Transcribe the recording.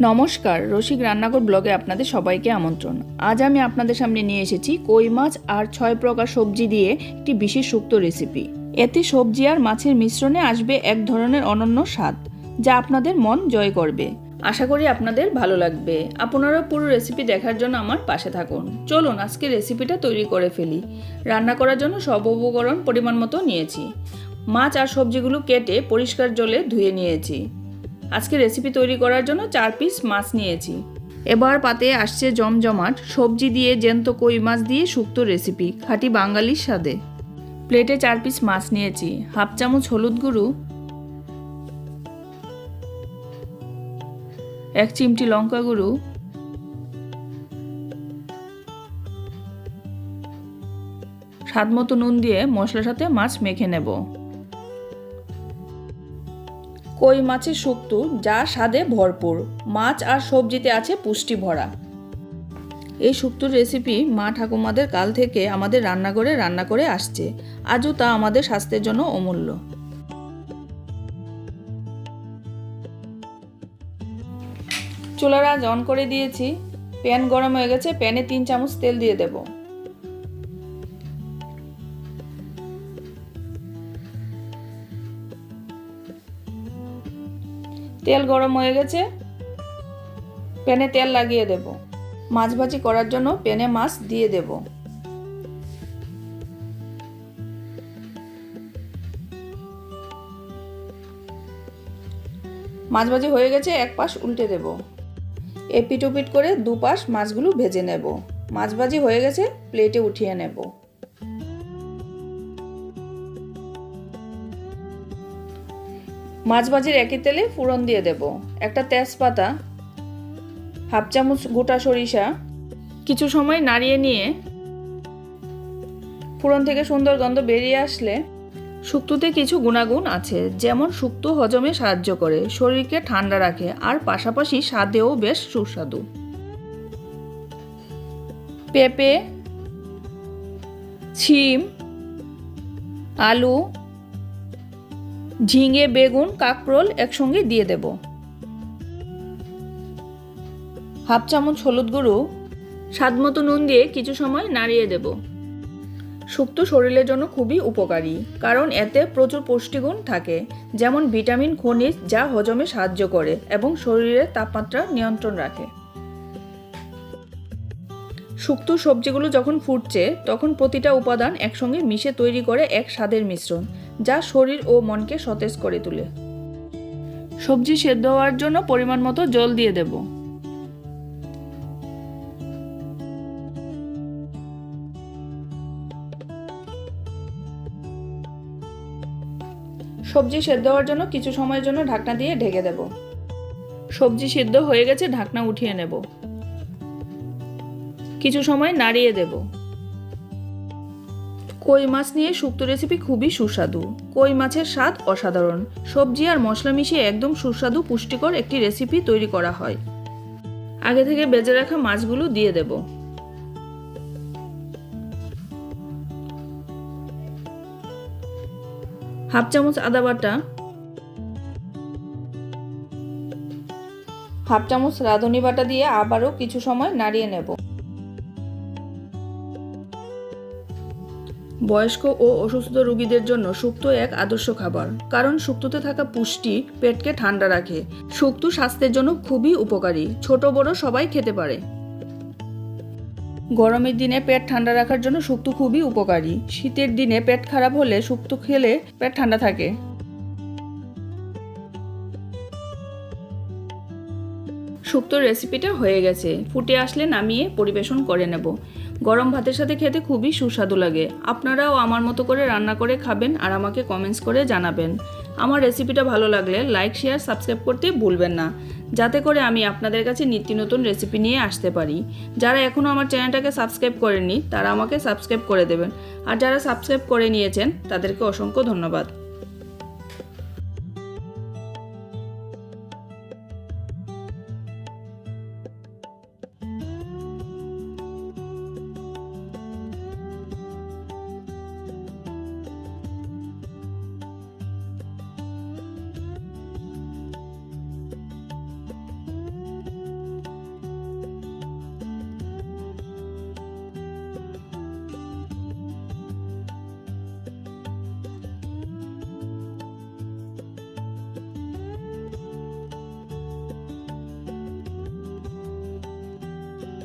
নমস্কার, রসিক রান্নাঘর ব্লগে আপনাদের সবাইকে আমন্ত্রণ। আজ আমি আপনাদের সামনে নিয়ে এসেছি কই মাছ আর ছয় প্রকার সবজি দিয়ে একটি বিশেষ সুক্ত রেসিপি। এতে সবজি আর মাছের মিশ্রণে আসবে এক ধরনের অনন্য স্বাদ, যা আপনাদের মন জয় করবে। আশা করি আপনাদের ভালো লাগবে। আপনারা পুরো রেসিপি দেখার জন্য আমার পাশে থাকুন। চলুন, আজকে রেসিপিটা তৈরি করে ফেলি। রান্না করার জন্য সব উপকরণ পরিমাণ মতো নিয়েছি। মাছ আর সবজিগুলো কেটে পরিষ্কার জলে ধুয়ে নিয়েছি। আজকে রেসিপি তৈরি করার জন্য চার পিস মাছ নিয়েছি। এবার পাতে আসছে জমজমাট, সবজি দিয়ে জ্যান্ত কই মাছ দিয়ে শুক্তো রেসিপি খাঁটি বাঙালির স্বাদে। প্লেটে চার পিস মাছ নিয়েছি, হাফ চামচ হলুদ গুঁড়ো, এক চিমটি লঙ্কা গুঁড়ো স্বাদ মতো নুন দিয়ে মশলার সাথে মাছ মেখে নেব। কই মাছের শুক্তো যা স্বাদে ভরপুর। মাছ আর সবজিতে আছে পুষ্টি ভরা। এই শুক্তোর রেসিপি মা ঠাকুমাদের কাল থেকে আমাদের রান্নাঘরে রান্না করে আসছে। আজও তা আমাদের স্বাস্থ্যের জন্য অমূল্য। চুলার আজ অন করে দিয়েছি। প্যান গরম হয়ে গেছে, প্যানে তিন চামচ তেল দিয়ে দেবো। তেল গরম হয়ে গেছে। প্যানে তেল লাগিয়ে দেব। মাছ ভাজি করার জন্য প্যানে মাছ দিয়ে দেব। মাছ ভাজি হয়ে গেছে, এক পাশ উল্টে দেব। এপিট ওপিট করে দু পাশ মাছগুলো ভেজে নেব। মাছ ভাজি হয়ে গেছে, প্লেটে উঠিয়ে নেব। মাছ ভাজির একই তেলে ফোড়ন দিয়ে দেব। একটা তেজপাতা, হাফ চামচ গোটা সরিষা, কিছু সময় নাড়িয়ে নিয়ে ফোড়ন থেকে সুন্দর গন্ধ বেরিয়ে আসলে শুক্তোতে কিছু গুণাগুণ আছে, যেমন শুক্তো হজমে সাহায্য করে, শরীরকে ঠান্ডা রাখে, আর পাশাপাশি স্বাদেও বেশ সুস্বাদু। পেঁপে, ছিম, আলু ঝিঙে, বেগুন, কাকরোল একসঙ্গে দিয়ে দেব। হাফ চামচ হলুদ গুঁড়ো, স্বাদ মতো নুন দিয়ে কিছু সময় নাড়িয়ে দেব। শুক্তো শরীরের জন্য খুবই উপকারী, কারণ এতে প্রচুর পুষ্টিগুণ থাকে, যেমন ভিটামিন, খনিজ যা হজমে সাহায্য করে এবং শরীরের তাপমাত্রা নিয়ন্ত্রণ রাখে। শুক্তো সবজিগুলো যখন ফুটছে, তখন প্রতিটা উপাদান একসঙ্গে মিশে তৈরি করে এক স্বাদের মিশ্রণ। যা শরীর ও মনকে সতেজ করে তোলে। সবজি সেদ্ধ হওয়ার জন্য পরিমাণ মতো জল দিয়ে দেব। সবজি সেদ্ধ হওয়ার জন্য কিছু সময়ের জন্য ঢাকনা দিয়ে ঢেকে দেব। সবজি সিদ্ধ হয়ে গেছে, ঢাকনা উঠিয়ে নেব। কিছু সময় নাড়িয়ে দেব। কই মাছ নিয়ে শুক্তো রেসিপি খুবই সুস্বাদু। কই মাছের স্বাদ অসাধারণ। সবজি আর মশলা মিশিয়ে একদম সুস্বাদু, পুষ্টিকর একটি রেসিপি তৈরি করা হয়। আগে থেকে বেজে রাখা মাছগুলো দিয়ে দেব। হাফ চামচ আদা বাটা, হাফ চামচ রাঁধুনি বাটা দিয়ে আবারও কিছু সময় নাড়িয়ে নেব। বয়স্ক ও অসুস্থ রোগীদের জন্য সুক্ত এক আদর্শ খাবার। কারণ শুক্তোতে থাকা পুষ্টি পেটকে ঠান্ডা রাখে। শুক্ত স্বাস্থ্যের জন্য খুবই উপকারী। ছোট বড় সবাই খেতে পারে। গরমের দিনে পেট ঠান্ডা রাখার জন্য শুক্তো খুবই উপকারী। শীতের দিনে পেট খারাপ হলে শুক্তো খেলে পেট ঠান্ডা থাকে। শুক্তোর রেসিপিটা হয়ে গেছে। ফুটে আসলে নামিয়ে পরিবেশন করে নেব। গরম ভাতের সাথে খেতে খুবই সুস্বাদু লাগে। আপনারাও আমার মতো করে রান্না করে খাবেন আর আমাকে কমেন্টস করে জানাবেন। আমার রেসিপিটা ভালো লাগলে লাইক শেয়ার সাবস্ক্রাইব করতে ভুলবেন না। যাতে করে আমি আপনাদের কাছে নিত্য নতুন রেসিপি নিয়ে আসতে পারি। যারা এখনও আমার চ্যানেলটাকে সাবস্ক্রাইব করেননি, তারা আমাকে সাবস্ক্রাইব করে দেবেন। আর যারা সাবস্ক্রাইব করে নিয়েছেন, তাদেরকে অসংখ্য ধন্যবাদ।